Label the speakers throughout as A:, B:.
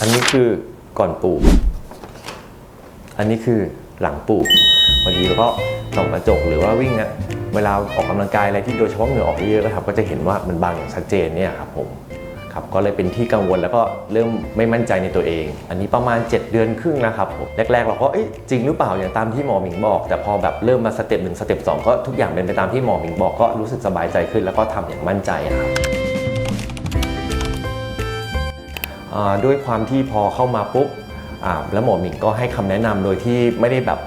A: อันนี้คือก่อนปลูก อันนี้คือหลังปลูกพอดีแล้วก็ส่องกระจกหรือว่าวิ่งอะเวลาออกกำลังกายอะไรที่โดยเฉพาะเหงื่อออกเยอะๆนะครับก็จะเห็นว่ามันบางอย่างชัดเจนเนี่ยครับผมครับก็เลยเป็นที่กังวลแล้วก็เริ่มไม่มั่นใจในตัวเอง อันนี้ประมาณ 7 เดือนครึ่งนะครับผมแรกๆ เราก็เอ๊ะจริงหรือเปล่าอย่างตามที่หมอหมิงบอก แต่พอแบบเริ่มมาสเต็ปหนึ่งสเต็ปสองก็ทุกอย่างเป็นไปตามที่หมอหมิงบอกก็รู้สึกสบายใจขึ้น แล้วก็ทำอย่างมั่นใจครับ ด้วยความที่พอเข้ามาปุ๊บแล้วหมอหมิงก็ให้คำแนะนำโดยที่ไม่ได้แบบ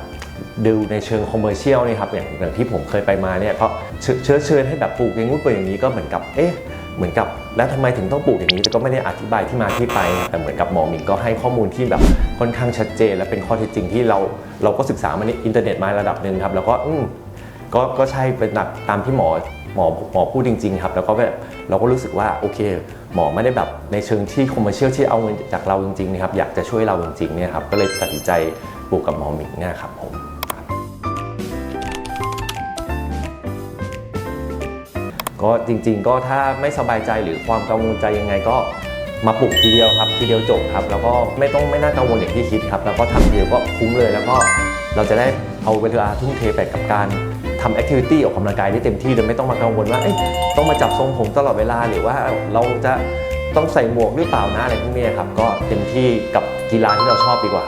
A: ดูในเชิงคอมเมอร์เชียลนี่ครับอย่างอย่างที่ผมเคยไปมาเนี่ยก็เชิญเชื้อเชิญให้แบบปลูกอย่างงู้นปลูกอย่างนี้ก็เหมือนกับเอ๊ะเหมือนกับแล้วทำไมถึงต้องปลูกอย่างนี้แต่ก็ไม่ได้อธิบายที่มาที่ไป แต่เหมือนกับหมอหมิงก็ให้ข้อมูลที่แบบค่อนข้างชัดเจน และเป็นข้อเท็จจริงที่เราเราก็ศึกษามาในอินเทอร์เน็ตมาระดับหนึ่งครับแล้วก็อืมก็ก็ใช่เป็นหลักตามที่หมอ หมอหมอพูดจริง ๆ ครับ แล้วก็แบบเราก็รู้สึกว่าโอเค หมอไม่ได้แบบในเชิงที่คอมเมอร์เชียลที่เอาเงินจากเราจริงๆนะครับอยากจะช่วยเราจริงๆเนี่ยครับก็เลยตัดสินใจปลูกกับหมอหมิงเนี่ยครับผมก็จริง ๆ ก็ถ้าไม่สบายใจหรือความกังวลใจยังไงก็มาปลูกทีเดียวครับ ทีเดียวจบครับ แล้วก็ไม่ต้องไม่น่ากังวลอย่างที่คิดครับ แล้วก็ทำเดียวก็คุ้มเลย แล้วก็เราจะได้เอาเวลาทุ่มเทไปกับการ ทำแอคทิวิตี้ออกกำลังกายได้เต็มที่โดยไม่ต้องมากังวลว่าต้องมาจับทรงผมตลอดเวลาหรือว่าเราจะต้องใส่หมวกหรือเปล่านะอะไรพวกนี้ครับก็เต็มที่กับกีฬาที่เราชอบดีกว่า